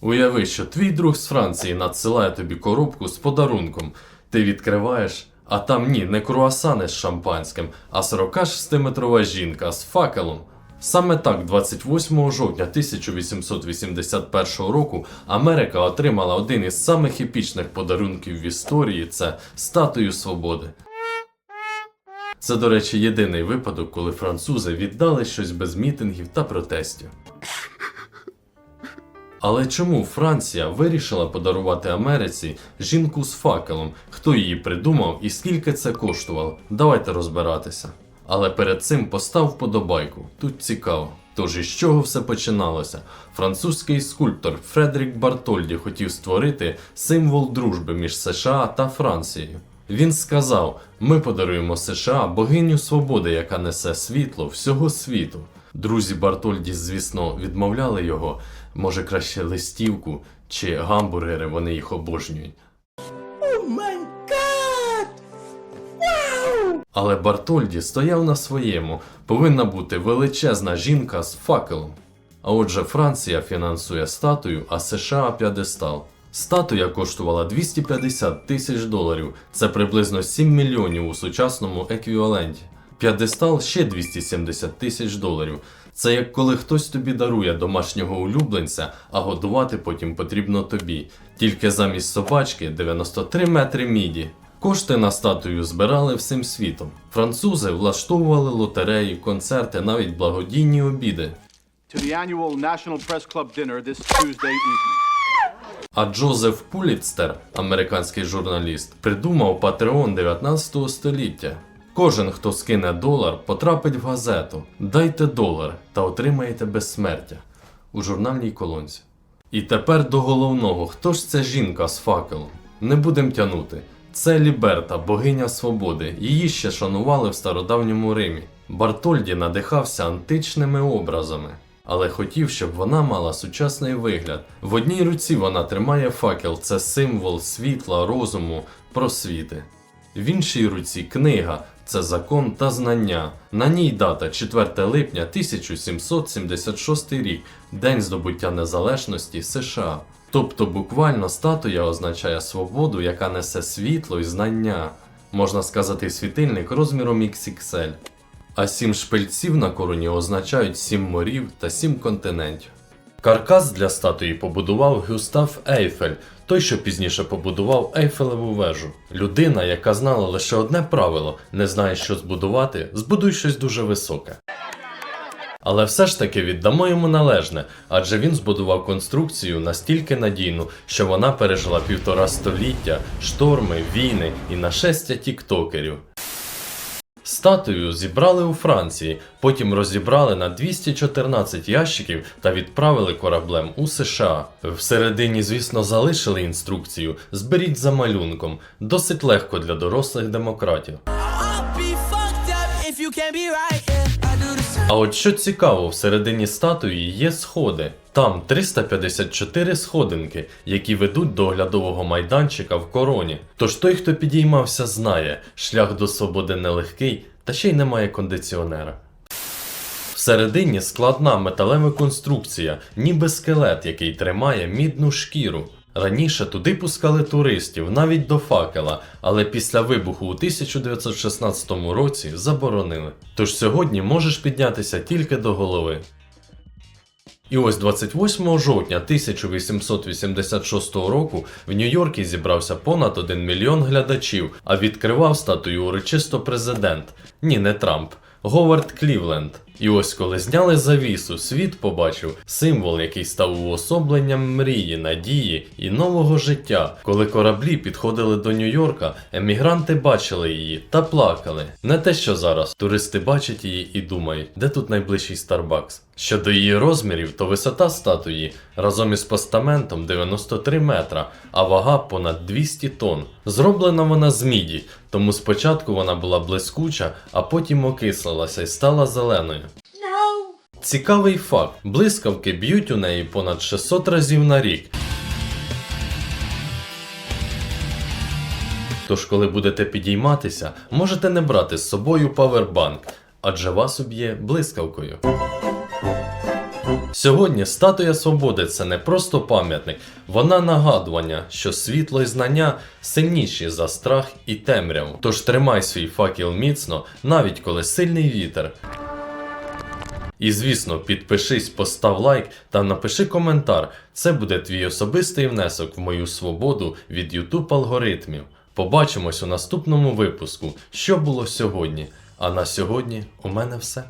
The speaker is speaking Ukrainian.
Уяви, що твій друг з Франції надсилає тобі коробку з подарунком. Ти відкриваєш, а там ні, не круасани з шампанським, а 46-метрова жінка з факелом. Саме так, 28 жовтня 1881 року Америка отримала один із самих епічних подарунків в історії це статую свободи. Це, до речі, єдиний випадок, коли французи віддали щось без мітингів та протестів. Але чому Франція вирішила подарувати Америці жінку з факелом? Хто її придумав і скільки це коштувало? Давайте розбиратися. Але перед цим постав вподобайку. Тут цікаво. Тож із чого все починалося? Французький скульптор Фредерік Бартольді хотів створити символ дружби між США та Францією. Він сказав: ми подаруємо США богиню свободи, яка несе світло всього світу. Друзі Бартольді, звісно, відмовляли його. Може, краще листівку чи гамбургери, вони їх обожнюють. Але Бартольді стояв на своєму. Повинна бути величезна жінка з факелом. А отже, Франція фінансує статую, а США п'ядестал. Статуя коштувала 250 тисяч доларів, це приблизно 7 мільйонів у сучасному еквіваленті. П'ядестал ще 270 тисяч доларів. Це як коли хтось тобі дарує домашнього улюбленця, а годувати потім потрібно тобі. Тільки замість собачки 93 метри міді. Кошти на статую збирали всім світом. Французи влаштовували лотереї, концерти, навіть благодійні обіди. to the annual National Press Club dinner this Tuesday evening. А Джозеф Пулітстер, американський журналіст, придумав Патреон 19 століття. Кожен, хто скине долар, потрапить в газету. Дайте долар та отримаєте безсмертя у журнальній колонці. І тепер до головного: хто ж ця жінка з факелом? Не будем тянути. Це Ліберта, богиня свободи. Її ще шанували в стародавньому Римі. Бартольді надихався античними образами, але хотів, щоб вона мала сучасний вигляд. В одній руці вона тримає факел, це символ світла, розуму, просвіти. В іншій руці книга це закон та знання. На ній дата 4 липня 1776 рік, день здобуття незалежності США. Тобто буквально статуя означає свободу, яка несе світло і знання. Можна сказати, світильник розміром XXL. А сім шпильців на короні означають сім морів та сім континентів. Каркас для статуї побудував Гюстав Ейфель, той, що пізніше побудував Ейфелеву вежу. Людина, яка знала лише одне правило: не знаєш, що збудувати, збудуй щось дуже високе. Але все ж таки віддамо йому належне, адже він збудував конструкцію настільки надійну, що вона пережила півтора століття, шторми, війни і нашестя тіктокерів. Статую зібрали у Франції, потім розібрали на 214 ящиків та відправили кораблем у США. Всередині, звісно, залишили інструкцію зберіть за малюнком, досить легко для дорослих демократів. А от що цікаво, всередині статуї є сходи. Там 354 сходинки, які ведуть до оглядового майданчика в короні. Тож той, хто підіймався, знає, шлях до свободи нелегкий, та ще й немає кондиціонера. Всередині складна металева конструкція, ніби скелет, який тримає мідну шкіру. Раніше туди пускали туристів, навіть до факела, але після вибуху у 1916 році заборонили. Тож сьогодні можеш піднятися тільки до голови. І ось 28 жовтня 1886 року в Нью-Йоркі зібрався понад 1 мільйон глядачів, а відкривав статую урочисто президент. Ні, не Трамп. Говард Клівленд. І ось коли зняли завісу, світ побачив символ, який став уособленням мрії, надії і нового життя. Коли кораблі підходили до Нью-Йорка, емігранти бачили її та плакали. Не те, що зараз туристи бачать її і думають, де тут найближчий Старбакс. Щодо її розмірів, то висота статуї разом із постаментом 93 метра, а вага понад 200 тонн. Зроблена вона з міді, тому спочатку вона була блискуча, а потім окислилася і стала зеленою. Цікавий факт: блискавки б'ють у неї понад 600 разів на рік. Тож, коли будете підійматися, можете не брати з собою павербанк, адже вас уб'є блискавкою. Сьогодні статуя свободи це не просто пам'ятник, вона нагадування, що світло і знання сильніші за страх і темряву. Тож тримай свій факел міцно, навіть коли сильний вітер. І звісно, підпишись, постав лайк та напиши коментар. Це буде твій особистий внесок в мою свободу від YouTube алгоритмів. Побачимось у наступному випуску, що було сьогодні. А на сьогодні у мене все.